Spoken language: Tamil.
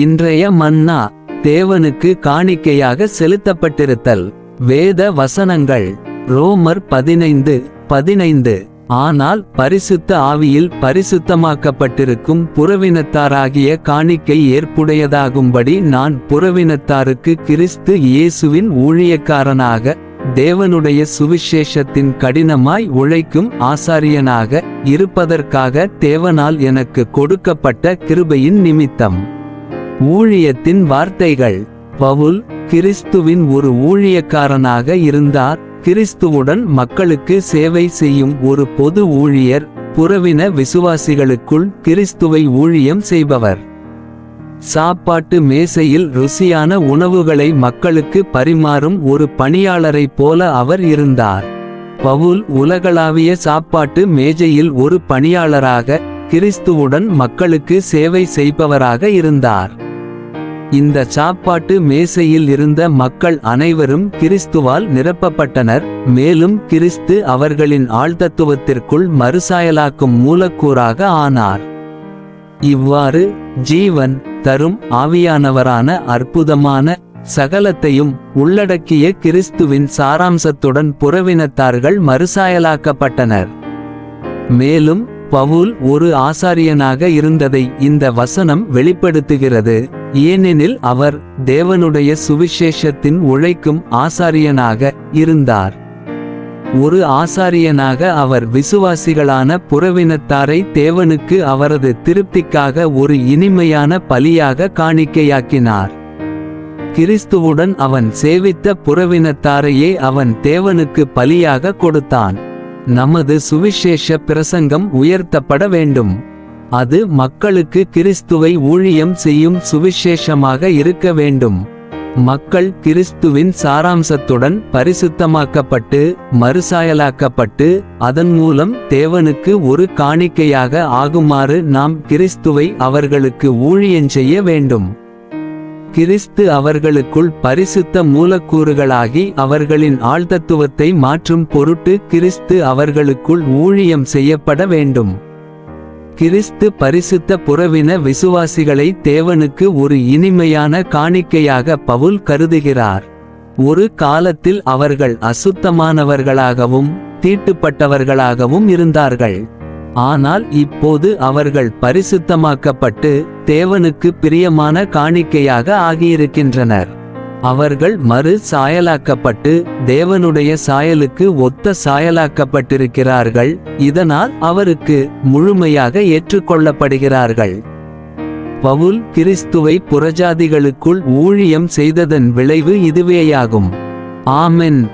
இன்றைய மன்னா தேவனுக்கு காணிக்கையாக செலுத்தப்பட்டிருத்தல். வேத வசனங்கள். ரோமர் பதினைந்து பதினைந்து. ஆனால் பரிசுத்த ஆவியில் பரிசுத்தமாக்கப்பட்டிருக்கும் புறவினத்தாராகிய காணிக்கை ஏற்புடையதாகும்படி நான் புறவினத்தாருக்கு கிறிஸ்து இயேசுவின் ஊழியக்காரனாக தேவனுடைய சுவிசேஷத்தின் கடினமாய் உழைக்கும் ஆசாரியனாக இருப்பதற்காக தேவனால் எனக்கு கொடுக்கப்பட்ட கிருபையின் நிமித்தம். ஊழியத்தின் வார்த்தைகள். பவுல் கிறிஸ்துவின் ஒரு ஊழியக்காரனாக இருந்தார். கிறிஸ்துவுடன் மக்களுக்கு சேவை செய்யும் ஒரு பொது ஊழியர் புறவின விசுவாசிகளுக்குள் கிறிஸ்துவை ஊழியம் செய்பவர். சாப்பாட்டு மேசையில் ருசியான உணவுகளை மக்களுக்கு பரிமாறும் ஒரு பணியாளரைப் போல அவர் இருந்தார். பவுல் உலகளாவிய சாப்பாட்டு மேஜையில் ஒரு பணியாளராக கிறிஸ்துவுடன் மக்களுக்கு சேவை செய்பவராக இருந்தார். இந்த சாப்பாட்டு மேசையில் இருந்த மக்கள் அனைவரும் கிறிஸ்துவால் நிரப்பப்பட்டனர். மேலும் கிறிஸ்து அவர்களின் ஆழ்தத்துவத்திற்குள் மறுசாயலாக்கும் மூலக்கூறாக ஆனார். இவ்வாறு ஜீவன் தரும் ஆவியானவரான அற்புதமான சகலத்தையும் உள்ளடக்கிய கிறிஸ்துவின் சாராம்சத்துடன் புறவினத்தார்கள் மறுசாயலாக்கப்பட்டனர். மேலும் பவுல் ஒரு ஆசாரியனாக இருந்ததை இந்த வசனம் வெளிப்படுத்துகிறது. ஏனெனில் அவர் தேவனுடைய சுவிசேஷத்தின் உழைக்கும் ஆசாரியனாக இருந்தார். ஒரு ஆசாரியனாக அவர் விசுவாசிகளான புறவினத்தாரை தேவனுக்கு அவரது திருப்திக்காக ஒரு இனிமையான பலியாக காணிக்கையாக்கினார். கிறிஸ்துவுடன் அவன் சேவித்த புறவினத்தாரையே அவன் தேவனுக்கு பலியாக கொடுத்தான். நமது சுவிசேஷ பிரசங்கம் உயர்த்தப்பட வேண்டும். அது மக்களுக்கு கிறிஸ்துவை ஊழியம் செய்யும் சுவிசேஷமாக இருக்க வேண்டும். மக்கள் கிறிஸ்துவின் சாராம்சத்துடன் பரிசுத்தமாக்கப்பட்டு மறுசாயலாக்கப்பட்டு அதன் மூலம் தேவனுக்கு ஒரு காணிக்கையாக ஆகுமாறு நாம் கிறிஸ்துவை அவர்களுக்கு ஊழியஞ்செய்ய வேண்டும். கிறிஸ்து அவர்களுக்குள் பரிசுத்த மூலக்கூறுகளாகி அவர்களின் ஆழ்தத்துவத்தை மாற்றும் பொருட்டு கிறிஸ்து அவர்களுக்குள் ஊழியம் செய்யப்பட வேண்டும். கிறிஸ்து பரிசுத்த புறவின விசுவாசிகளை தேவனுக்கு ஒரு இனிமையான காணிக்கையாக பவுல் கருதுகிறார். ஒரு காலத்தில் அவர்கள் அசுத்தமானவர்களாகவும் தீட்டுப்பட்டவர்களாகவும் இருந்தார்கள். ஆனால் இப்போது அவர்கள் பரிசுத்தமாக்கப்பட்டு தேவனுக்கு பிரியமான காணிக்கையாக ஆகியிருக்கின்றனர். அவர்கள் மறு சாயலாக்கப்பட்டு தேவனுடைய சாயலுக்கு ஒத்த சாயலாக்கப்பட்டிருக்கிறார்கள். இதனால் அவருக்கு முழுமையாக ஏற்றுக்கொள்ளப்படுகிறார்கள். பவுல் கிறிஸ்துவை புறஜாதிகளுக்குள் ஊழியம் செய்ததன் விளைவு இதுவேயாகும். ஆமென்.